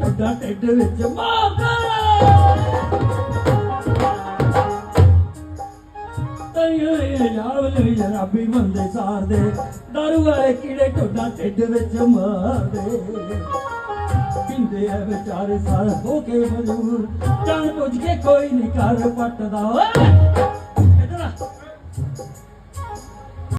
ਵਾਲੇ ਕੀੜੇ ਟੱਡਾ ਢਿੱਡ ਵਿੱਚ ਮਾਰਦਾ ਤਾਈਆਂ ਯਾਰ ਨੂੰ ਸ਼ਰਾਬੀ ਬੰਦੇ ਸਾਰਦੇ, ਦਾਰੂ ਵਾਲੇ ਕੀੜੇ ਟੱਡਾ ਢਿੱਡ ਵਿੱਚ ਮਾਰਦੇ। ਪਿੰਦੇ ਆ ਵਿਚਾਰੇ ਸਾਰ, ਹੋ ਕੇ ਮਜਬੂਰ ਜਾਣ ਬੁੱਝ ਕੇ ਕੋਈ ਨਹੀਂ ਕਰ ਪੱਟਦਾ। ਓਏ!